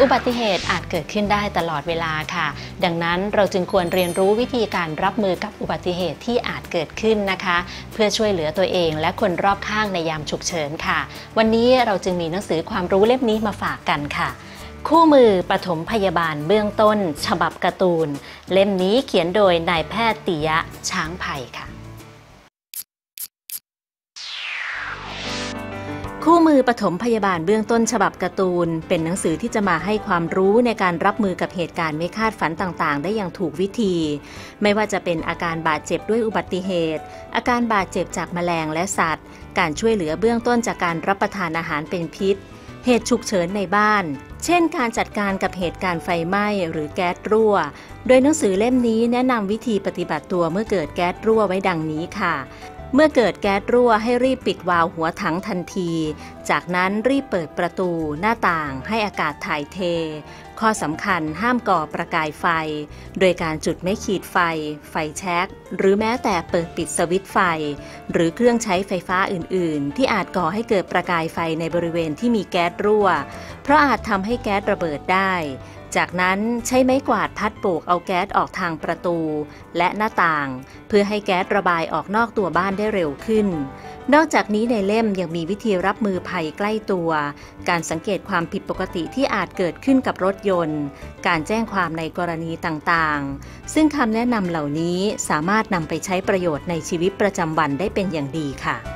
อุบัติเหตุอาจเกิดขึ้นได้ตลอดเวลาค่ะ ดังนั้นเราจึงควรเรียนรู้วิธีการรับมือกับอุบัติเหตุที่อาจเกิดขึ้นนะคะ เพื่อช่วยเหลือตัวเองและคนรอบข้างในยามฉุกเฉินค่ะ วันนี้เราจึงมีหนังสือความรู้เล่มนี้มาฝากกันค่ะ คู่มือปฐมพยาบาลเบื้องต้น ฉบับการ์ตูน เล่มนี้เขียนโดยนายแพทย์ติยะช้างไผ่ค่ะ คู่มือปฐมพยาบาลเบื้องต้นฉบับการ์ตูน เป็นหนังสือที่จะมาให้ความรู้ในการรับมือกับเหตุการณ์ไม่คาดฝันต่างๆ ได้อย่างถูกวิธี ไม่ว่าจะเป็นอาการบาดเจ็บด้วยอุบัติเหตุ อาการบาดเจ็บจากแมลงและสัตว์ การช่วยเหลือเบื้องต้นจากการรับประทานอาหารเป็นพิษ เหตุฉุกเฉินในบ้าน เช่น การจัดการกับเหตุการณ์ไฟไหม้หรือแก๊สรั่ว โดยหนังสือเล่มนี้แนะนำวิธีปฏิบัติตัวเมื่อเกิดแก๊สรั่วไว้ดังนี้ค่ะ เมื่อเกิดแก๊สรั่วให้รีบปิดวาล์วหัวถังทันที จากนั้นรีบเปิดประตูหน้าต่างให้อากาศถ่ายเท ข้อสำคัญห้ามก่อประกายไฟ โดยการจุดไม่ขีดไฟ ไฟแช็ก หรือแม้แต่เปิดปิดสวิตไฟ หรือเครื่องใช้ไฟฟ้าอื่นๆ ที่อาจก่อให้เกิดประกายไฟในบริเวณที่มีแก๊สรั่ว เพราะอาจทำให้แก๊สระเบิดได้ จากนั้นใช้ไม้กวาดพัดโบกเอาแก๊สออกทางประตู และหน้าต่าง เพื่อให้แก๊สระบายออกนอกตัวบ้านได้เร็วขึ้น นอกจากนี้ในเล่มยังมีวิธีรับมือภัยใกล้ตัว การสังเกตความผิดปกติที่อาจเกิดขึ้นกับรถยนต์ การแจ้งความในกรณีต่างๆ ซึ่งคำแนะนำเหล่านี้สามารถนำไปใช้ประโยชน์ในชีวิตประจำวันได้เป็นอย่างดีค่ะ